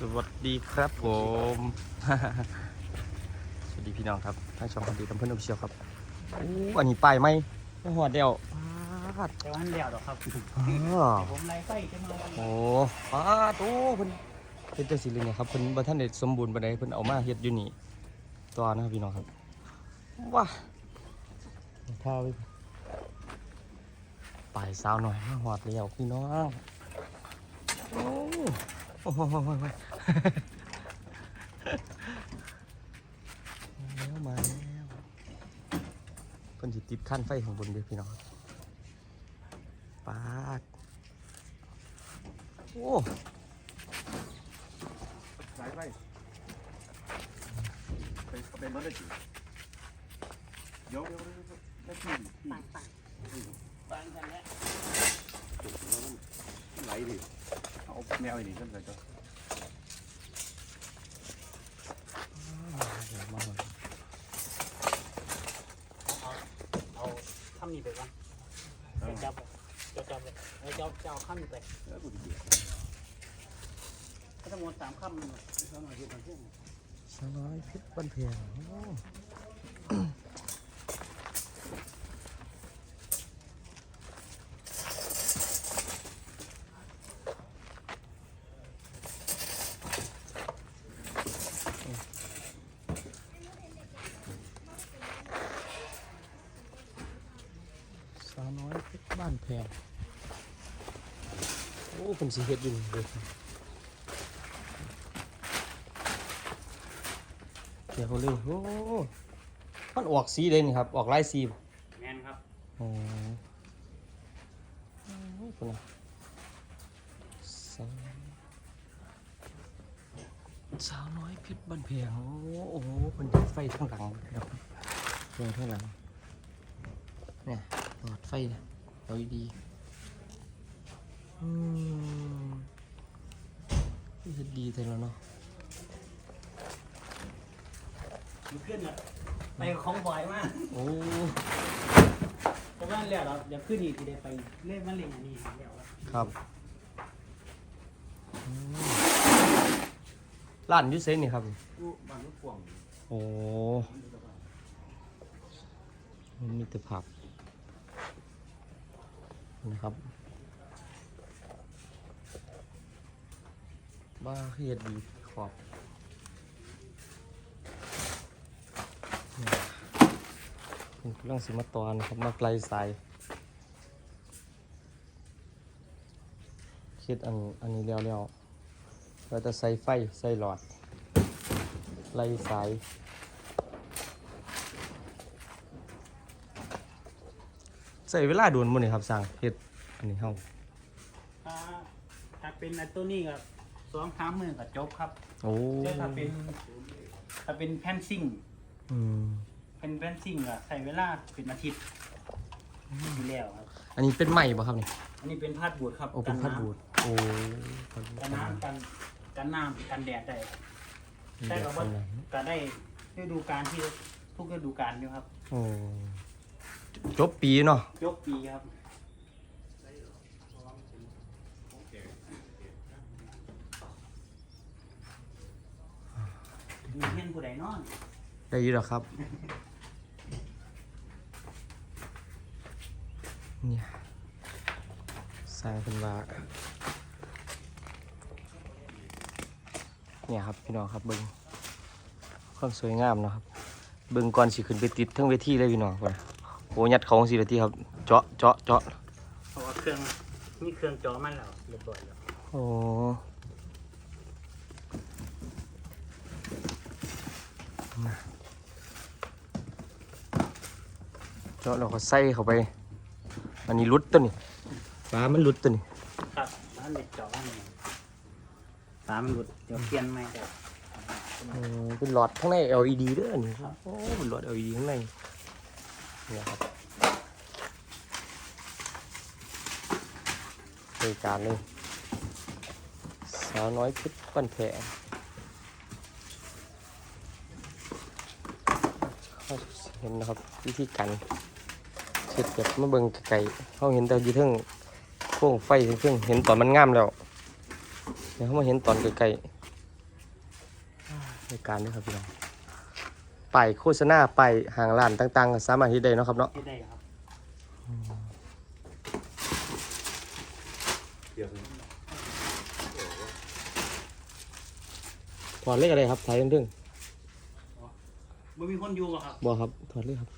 สวัสดีครับผม สวัสดีพี่น้องครับท่านชมคนดีทำเพื่อนออฟเชียลครับอู้อันนี้ป้ายไหมไม่หอดเดียวปาดแต่ว่าอันเดียวดอกครับอ้อผมไล่ไฟจะมาวันโอ้ปาดโอ้เพิ่นเฮ็ดจังซี่เลยเนี่ยครับเพิ่นบ่ทันได้สมบูรณ์ปานใดเพิ่นเอามาเฮ็ดอยู่นี่ตัวนะครับพี่น้องครับว้าท่าไว้ป้ายสาวหน่อยมาหอดแล้วพี่น้องโอ้ โอ้โหโอ้โหโอ้โหแล้วมาแล้วเพิ่นสิติดขั้นไฟข้างบนเด้อพี่น้องปาดโอ้สายไฟไปเป็นรถได้จีเดี๋ยวเดี๋ยวเยวเดี๋ยวได้ที่ที่ปังปังปังกันแล้วไหลดิ เอาแนวไอ้นี่ขึ้นไปก็เดี๋ยวมาหน่อยเอาข้ามนี้ไปก่อนเดี๋ยวจับเดี๋ยวจับเดี๋ยวจับจะเอาข้ามนี้ไปแล้วกูจะเบียดก็จะหมดสามข้ามเลยเอาหน่อยเดี๋ยวก่อนเพื่อนสาวน้อยเพชรบ้านเพียงโอ้สาวน้อยเพชรบ้าน แพงโอ้เป็นสีเฮ็ดอยู่นี่เลยเดี๋ยวเขาเลยโอ้มันออกสีเลยนี่ครับ ออกลายสีบ่แมนครับโอ้โหคนน่ะสาวสาวน้อยเพชรบ้านเพียงโอ้โอ้โหมันติดไฟข้างหลังครับเพียงข้างหลังเนี่ยหลอดไฟเนี่ย เอาดีๆอืมเฮ็ดดีแต่แล้วเนาะอยู่ขึ้นอะไปของบ่อยมากโอ้เพราะว่าแล้วเราเดี๋ยวขึ้นอีกทีเดียวไปเล่นมันเล่นอันนี้เดี๋ยวครับอืมร้านอยูเซนนี่ครับ กูบ้านลูกกวางโอ้มันมีแต่ผัก นะครับบ้าเฮ็ดดีขอบเนี่ยเป็นเรื่องสิมาตอนะครับมาไกลสายคิดอันอันนี้แล้วแล้วเราจะใส่ไฟ ใส่หลอด ไล่สาย ใส่เวลาโดนมั้นี่ครับสั่งเฮ็ดอันนี้เฮาถ้าถ้าเป็นอันตัวนี้ก็สองสามหมื่นก็จบครับโอ้แต่ถ้าเป็น ถ้าเป็นแผ่นซิ่ง อืมเป็นแผ่นซิ่งอะใช้เวลาเป็นอาทิตย์อยู่แล้วครับ อันนี้เป็นใหม่ป่ะครับนี่อันนี้เป็นพาดบูดครับโอ้เป็นพัดบูดโอ้พัดบูดกันน้ำกันกันน้ำกันแดดได้มีใช่แบครับบข้าว่างในก็ได้ฤดูการที่ทุกฤดูการอยู่ครับ โอ้ จบปีเนาะยกปีครับมีเฮียนผู้ใดนอนได้อยี่หรอครับ เนี่ยสร้างเป็นว่าเนี่ยครับพี่น้องครับเบิ้งความสวยงามเนาะครับ เบิ้งก่อนสิขึ้นไปติดทั้งเวทีเลยพี่น้องคน โอ้ยัดของสิเวทีครับ เจาะเจาะเจาะเพราะว่าเครื่องมีเครื่องจอมันแล้วเรียบร้อยแล้วโอ้น่ะเจาะเราก็ใส่เข้าไป อันนี้รุดตัวนี้ฟ้ามันรุดตัวนี้ครับมันเด็ดจอมันเนี่ยตามนหลุดเดี๋ยวเปลี่ยนใหม่ได้โอ้เป็นหลอดข้างใน LED เด้วยอันนี้ครับโอ้เป็นหลอด LED ข้างใน เนี่ยครับบริการเลยสาวน้อยเพชรปั้นแผงเห็นนะครับวิธีการเช็ดแบบมาเบิ่งไก่เขาเห็นแต่ยี่เทิงโค้งไฟเทิงเห็นตอนมันงามแล้วเดี๋ยวเขามาเห็นตอนไกลในการด้วยครับพี่น้อง ปายโฆษณาไปายห่างร้านต่างๆก็สามารถที่ได้เนาะครับเนาะที่ได้ครับเดี๋ยวถอดเลขอะไรครับถ่ายเรื่องบ่มีคนอยู่บ่ครับบอครับถอดเลขครับ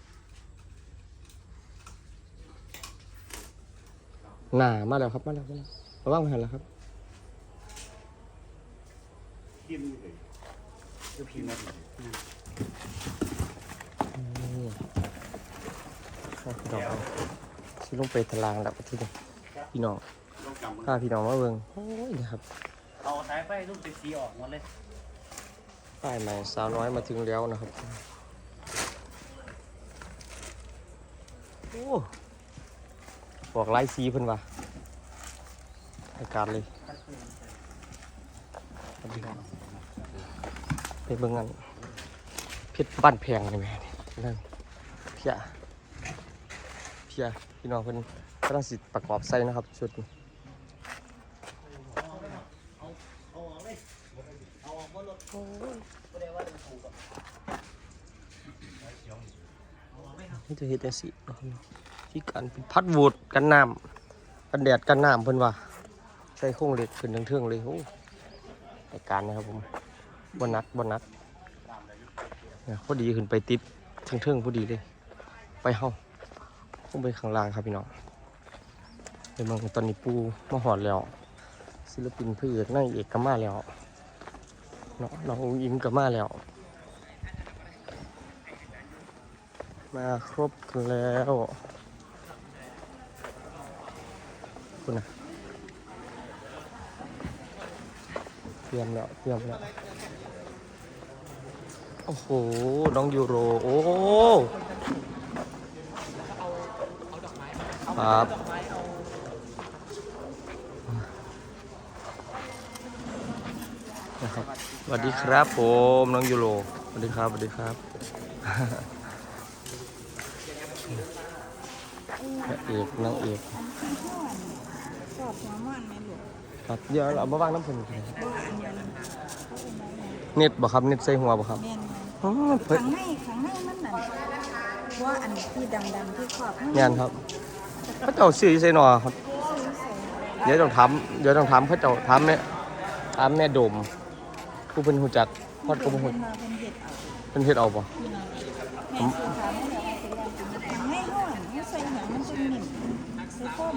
หนามาแล้วครับมาแล้วมาแล้วระวังหันแล้วครับกินเลยเดี๋ยวพี่นัด นี่เอาพี่น้องเอาสิลงไปทลางแล้วที่นี่พี่น้องต้องจำมันพาพี่น้องมาเบิ่งโอ้ยนะครับ เอาสายไฟลูกสีออกหมดเลยป้ายใหม่สาวน้อยมาถึงแล้วนะครับ โอ้บอกไล่สีเพิ่นว่าอากาศเลย ไปเบิ่งกัน เพชรบ้านแพงนี่แม่นี่นั่นเพียเพียพี่น้องเพิ่นกำลังสิประกอบใส่นะครับชุดนี้เอาออกเลยเอาออกบนรถบ่ได้ว่าจะถูกกับเหมครับนี่จะเฮ็ดจังซี่นะครับที่การเป็นพัดโหวดกันน้ำกันแดดกันน้ำเพิ่นว่าใส่โครงเหล็กขึ้นทั้งเทิงเลยโอ้รายการนะครับผมบนนักบนนักเนี่ย พอดีขึ้นไปติดทั้งเทิงพอดีเลย ไปเฮาคงไปข้างล่างครับพี่น้องไปเมืองตอนนี้ปูมาหอดแล้ว ศิลปินพระเอกนางเอกก็มาแล้วเนาะน้องอุ้งอิงก็มาแล้ว มาครบกันแล้วคุณนะเตรียมแล้วเตรียมแล้ว โอ้โห น้องยูโร โอ้ครับนะครับสวัสดีครับผมน้องยูโรสวัสดีครับสวัสดีครับพระเอกนางเอกชอบหัวมันไหมลูกครับเดี๋ยวเราเอามาวางน้ำผึ้งกันบ่อันเดียวกันเน็ตบ่ครับเน็ตใส่หัวบ่ครับแม่น อ๋อเพิ่นข้างในข้างในมันนั่นว่าอันที่ดำๆที่ขอบข้างในงานครับพระเจ้าซื้อใส่หนอครับซื้อใส่เดี๋ยวต้องถามเดี๋ยวต้องถามพระเจ้าถามแม่ถามแม่โดมผู้เป็นหูจักฮอดก็บ่ฮู้เพิ่นมาเป็นเห็ดเอาเพิ่นเฮ็ดเอาบ่แม่ซื้อถามให้เราเป็นแรงกินข้างในห้อนมันใส่หยังมันจะนิ่มใส่ข้ม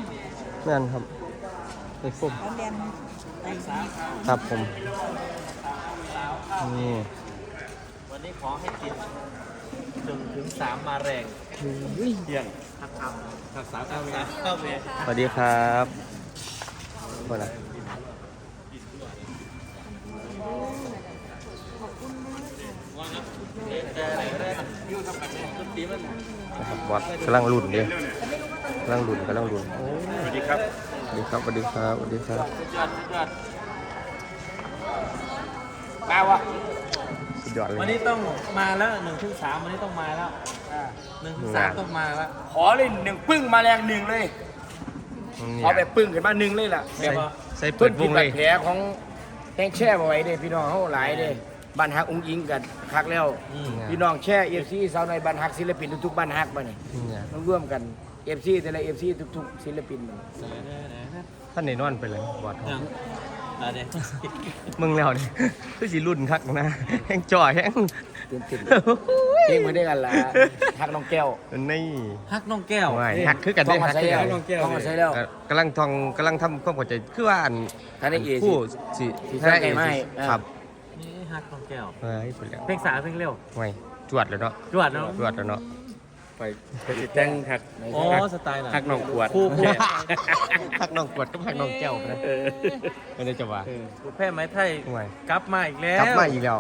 แม่นครับไอ้ฟุ่มเอาแดนไอ้ครับผมนี่วันนี้ ขอให้ติดจนถึงสามมาแรงเที่ยงทักคำทักษาข้าเวลาเข้าไปสวัสดีครับคนน่ะแต่อะไรก็ได้ยุ่งทำกันเนี่ยต้นปีมันนะครับบอสกำลังรุ่นเด้กำลังรุ่นกำลังรุ่นสวัสดีครับสวัสดีครับสวัสดีครับสวัสดีครับสุดยอดสุดยอดมาวะ ยอดเลยวันนี้ต้องมาแล้วหนึ่งถึงสามวันนี้ต้องมาแล้วหนึ่งถึงสามต้องมาแล้วขอเลยหนึ่งปึ้งมาแรงหนึ่งเลยนี่ขอแบบปึ้งขึ้นมาหนึ่งเลยล่ะใส่ใส่เพิ่เปินดวผิดงบาเลดยแผลของแห้งแช่มาไว้เด้พี่น้องเขาหลายเด้บ้านฮักอุ้งอิงกันคักแล้วพี่น้องแช่เอฟซีสาวในบ้านฮักศิลปินทุกๆบ้านฮักมาเนี่ยเนี่ยต้องร่วมกันเอฟซีแต่ละเอฟซีทุกๆศิลปินมันท่านในนอนไปเลยบอดยัง อะไรมึงแล้วนี่คือสิรุ่นคักนะแห้งจ่อยแห้งตื่นเต้นเพลงมาด้วยกันล่ะฮักน้องแก้วนี่ฮักน้องแก้วไม่หักคือกันได้ต้องมาหักใช้คือแล้วกันต้องมาใช้แล้วกำลังทองกำลังทำความเข้าใจคือว่าอันท่านได้เอสิคู่สิสิสร้างไงไม่อ่าครับนี่ฮักน้องแก้วเฮ้ยไปแล้วเพลงสาวเพลงเร็วไม่จวดเลยเนาะจวดเนาะจวดแล้วเนาะ ไปไปติดแต่งหักอ๋อสไตล์น่ะหักน้องขวดคู่คู่ หักน้องกวดก็หักน้องแก้วนะไม่ได้จะว่าคู่แพ้ไม้ไทยไม่กลับมาอีกแล้วกลับมาอีกแล้ว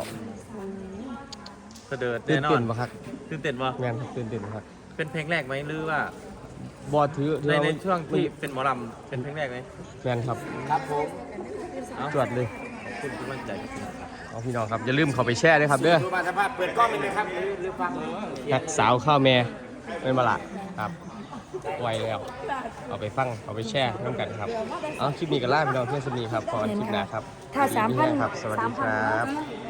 เสด็จตื่แน่นนอเต้นนปะครับตื่นเต้นวะแม่นครับตื่นเต้นครับเป็นเพลงแรกไหมหรือว่าบอถือถืในอในว่าช่วงที่เป็นหมอลำเป็นเพลงแรกไหมแม่นครับครับผมจวดเลย ขอบคุณที่มั่นใจเอาพี่น้องครับอย่าลืมเขาไปแช่ด้วยครับเด้อดูมาสภาพเปิดกล้องเลยครับหรือฟังหักสาวข้าวแม่ เป็นมาละครับไวแล้ว เอาไปฟัง เอาไปแช่น้ำกันครับ เอาคลิปนี้กันล่าพี่น้องเพื่อนสนีครับขอกันคลิปหน้าครับถ้าดีสามมีพันแรงครับ สวัสดีครับ3,000